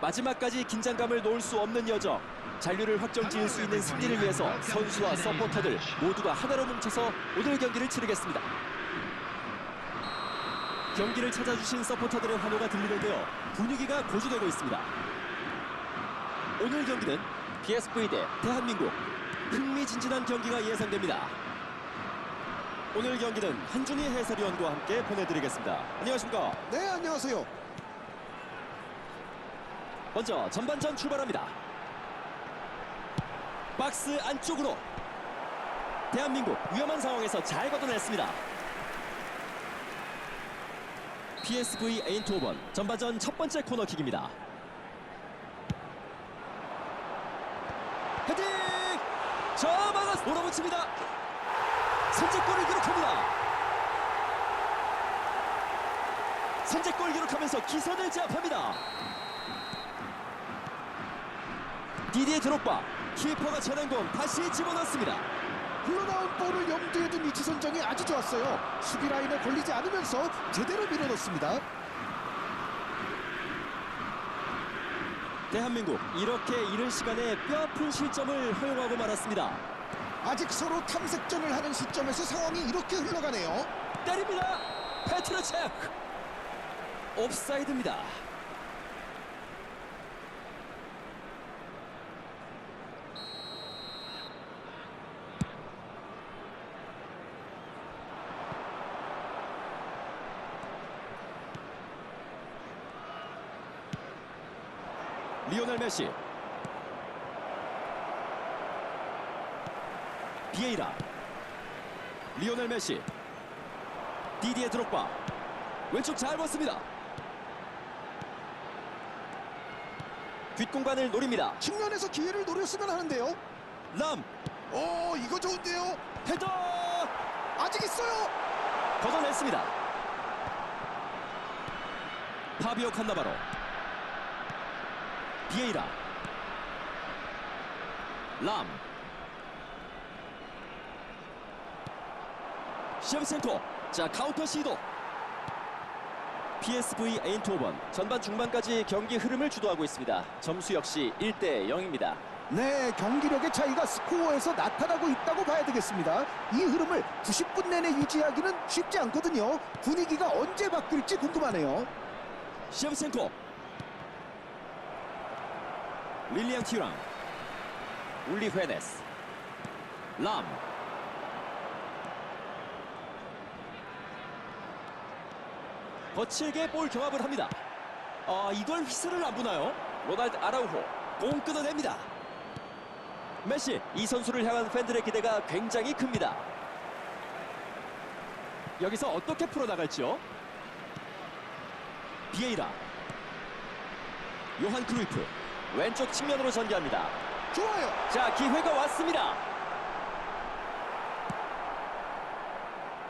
마지막까지 긴장감을 놓을 수 없는 여정. 잔류를 확정 지을 수 있는 승리를 위해서 선수와 서포터들 모두가 하나로 뭉쳐서 오늘 경기를 치르겠습니다. 경기를 찾아주신 서포터들의 환호가 들리는데요. 분위기가 고조되고 있습니다. 오늘 경기는 PSV 대 대한민국 흥미진진한 경기가 예상됩니다. 오늘 경기는 한준희 해설위원과 함께 보내드리겠습니다. 안녕하십니까? 네, 안녕하세요. 먼저 전반전 출발합니다. 박스 안쪽으로 대한민국 위험한 상황에서 잘 걷어냈습니다. PSV 에인트호번 전반전 첫 번째 코너킥입니다. 헤딩! 저 막아서 몰아붙입니다. 선제골을 기록합니다. 선제골 기록하면서 기선을 제압합니다. 디디에 드록바 키퍼가 쳐낸 공 다시 집어넣습니다. 흘러나온 볼을 염두에 둔 위치 선정이 아주 좋았어요. 수비 라인에 걸리지 않으면서 제대로 밀어넣습니다. 대한민국 이렇게 이른 시간에 뼈아픈 실점을 허용하고 말았습니다. 아직 서로 탐색전을 하는 시점에서 상황이 이렇게 흘러가네요. 때립니다. 페트르체크 옵사이드입니다. 리오넬 메시. 비에이라. 리오넬 메시. 디디에 드록바. 왼쪽 잘 봤습니다. 뒷공간을 노립니다. 측면에서 기회를 노렸으면 하는데요. 람. 오, 이거 좋은데요. 헤더! 아직 있어요. 걷어냈습니다. 파비오 칸나바로 비에이라. 람. 셰브센코 자 카운터 시도. PSV 에인트호번 전반 중반까지 경기 흐름을 주도하고 있습니다. 점수 역시 1대 0입니다. 네, 경기력의 차이가 스코어에서 나타나고 있다고 봐야 되겠습니다. 이 흐름을 90분 내내 유지하기는 쉽지 않거든요. 분위기가 언제 바뀔지 궁금하네요. 셰브센코 릴리안 티랑 울리 헤네스 람. 거칠게 볼 경합을 합니다. 아 이걸 휘슬을 안 보나요? 로날드 아라우호 공 끊어냅니다. 메시 이 선수를 향한 팬들의 기대가 굉장히 큽니다. 여기서 어떻게 풀어나갈지요? 비에이라 요한 크루이프 왼쪽 측면으로 전개합니다 좋아요. 자 기회가 왔습니다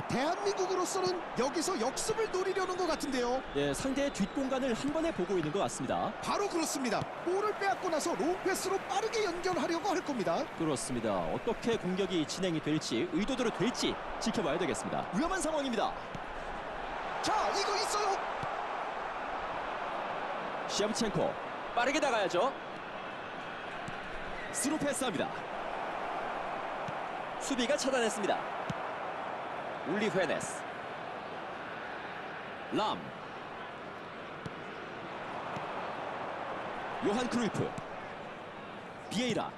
대한민국으로서는 여기서 역습을 노리려는 것 같은데요. 예, 상대의 뒷공간을 한 번에 보고 있는 것 같습니다 바로 그렇습니다. 볼을 빼앗고 나서 롱 패스로 빠르게 연결하려고 할 겁니다. 그렇습니다 어떻게 공격이 진행이 될지 의도대로 될지 지켜봐야 되겠습니다 위험한 상황입니다 자, 이거 있어요. 셰브첸코 빠르게 나가야죠. 스루 패스합니다. 수비가 차단했습니다. 울리 헤네스. 람. 요한 크루이프. 비에이라.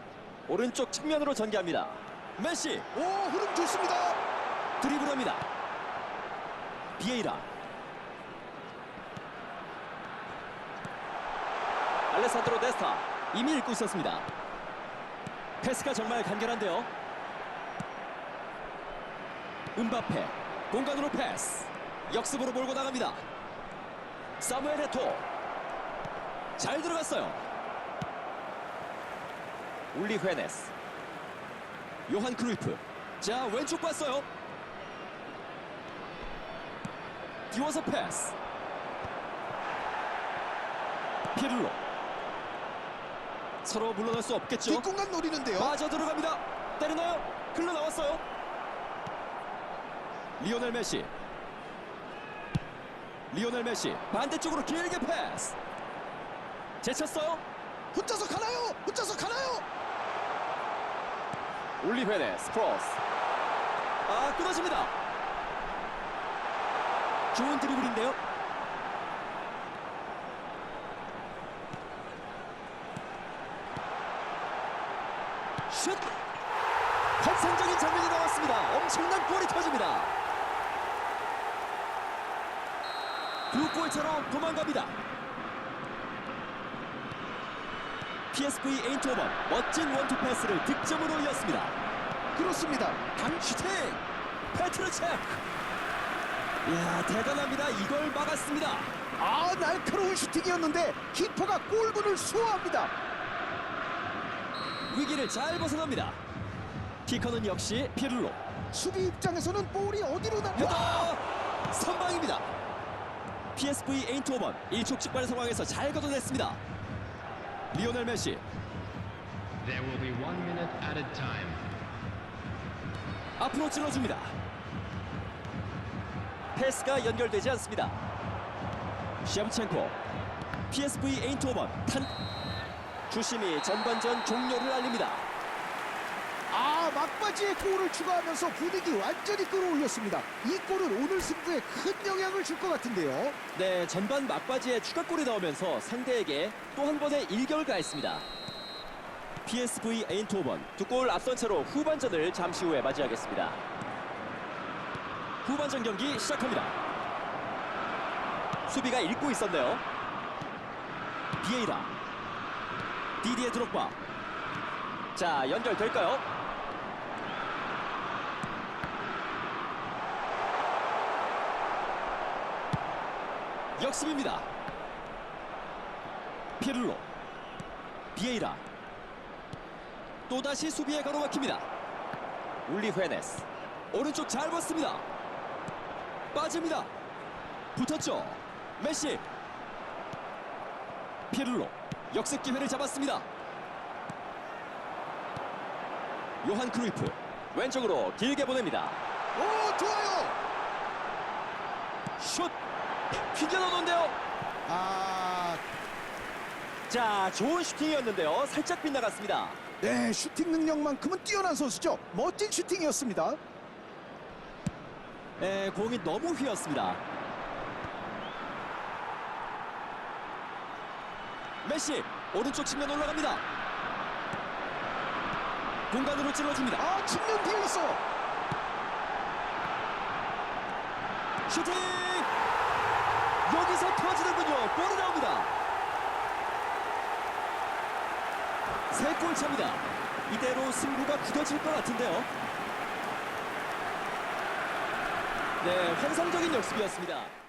오른쪽 측면으로 전개합니다. 메시. 오, 흐름 좋습니다. 드리블합니다. 비에이라 알레산드로 데스타 이미 읽고 있었습니다. 패스가 정말 간결한데요. 음바페 공간으로 패스. 역습으로 몰고 나갑니다. 사무엘 에토. 잘 들어갔어요. 울리 헤네스. 요한 크루이프. 자 왼쪽 봤어요. 띄워서 패스. 피를로 서로 물러날 수 없겠죠 뒷공간 노리는데요. 맞아 들어갑니다 때리나요? 흘러 나왔어요 리오넬 메시 리오넬 메시 반대쪽으로 길게 패스 제쳤어요. 혼자서 가나요? 혼자서 가나요? 올리베네스 크로스. 아 끊어집니다. 좋은 드리블인데요. 슛! 환상적인 장면이 나왔습니다. 엄청난 골이 터집니다. 두 골차로 도망갑니다. PSV 에인트호번 멋진 원투 패스를 득점으로 이었습니다. 그렇습니다. 강슈팅 페트르체크 이야 대단합니다 이걸 막았습니다 아 날카로운 슈팅이었는데 키퍼가 골문을 수호합니다. 위기를 잘 벗어납니다 키커는 역시 피를로. 수비 입장에서는 볼이 어디로 나? 헤더! 선방입니다. PSV 에인트호번 일촉즉발의 상황에서 잘 걷어냈습니다. 리오넬 메시. There will be one minute at a time. 앞으로 찔러줍니다. 패스가 연결되지 않습니다. 샤브첸코. PSV 에인트호번 탄 주심이 전반전 종료를 알립니다. 아 막바지에 골을 추가하면서 분위기 완전히 끌어올렸습니다. 이 골은 오늘 승부에 큰 영향을 줄 것 같은데요. 네, 전반 막바지에 추가골이 나오면서 상대에게 또 한 번의 일격을 가했습니다. PSV 에인트호번 두 골 앞선 채로 후반전을 잠시 후에 맞이하겠습니다. 후반전 경기 시작합니다. 수비가 읽고 있었네요. 비에이라 디디에 드록바 자 연결될까요? 역습입니다. 피를로 비에이라 또다시 수비에 가로막힙니다. 울리 회네스 오른쪽 잘 봤습니다. 빠집니다. 붙었죠. 메시 피를로 역습 기회를 잡았습니다. 요한 크루이프 왼쪽으로 길게 보냅니다. 오 좋아요. 슛 휘겨 넣는데요. 아 자 좋은 슈팅이었는데요. 살짝 빗나갔습니다. 네, 슈팅 능력만큼은 뛰어난 선수죠. 멋진 슈팅이었습니다. 네, 공이 너무 휘었습니다. 메시 오른쪽 측면 올라갑니다. 공간으로 찔러줍니다. 아, 측면 비어 있어. 슈팅! 여기서 터지는군요. 골이 나옵니다. 세 골 차입니다. 이대로 승부가 굳어질 것 같은데요. 네, 환상적인 역습이었습니다.